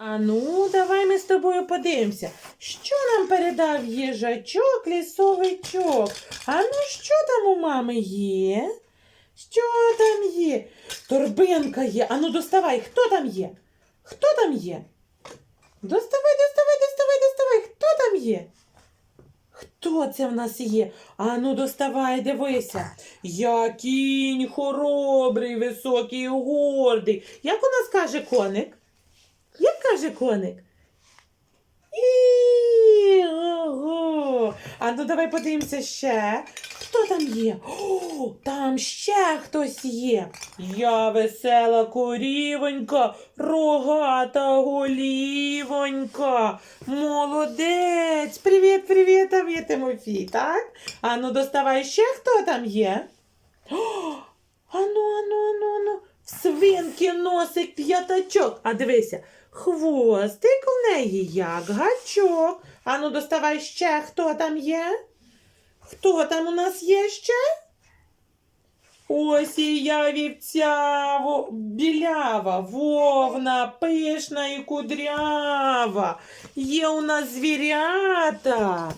А ну, давай ми з тобою подивимося, що нам передав їжачок лісовичок. А ну, що там у мами є? Що там є? Торбинка є. А ну доставай, хто там є? Хто там є? Доставай, доставай, доставай, доставай. Хто там є? Хто це в нас є? А ну доставай, дивися. Я кінь хоробрий, високий, гордий. Як у нас каже коник? Каже коник? І-го. А ну давай подивимося ще. Хто там є? О, там ще хтось є. Я весела корівонька, рогата голівонька. Молодець. Привіт, привіт, там є Тимофій, так? А ну доставай ще хто там є? О, ану. В свинки носик п'ятачок. А дивися, хвостик у неї як гачок. Ану, доставай ще, хто там є? Хто там у нас є ще? Ось і я вівця во- білява, вовна, пишна і кудрява. Є у нас звірята.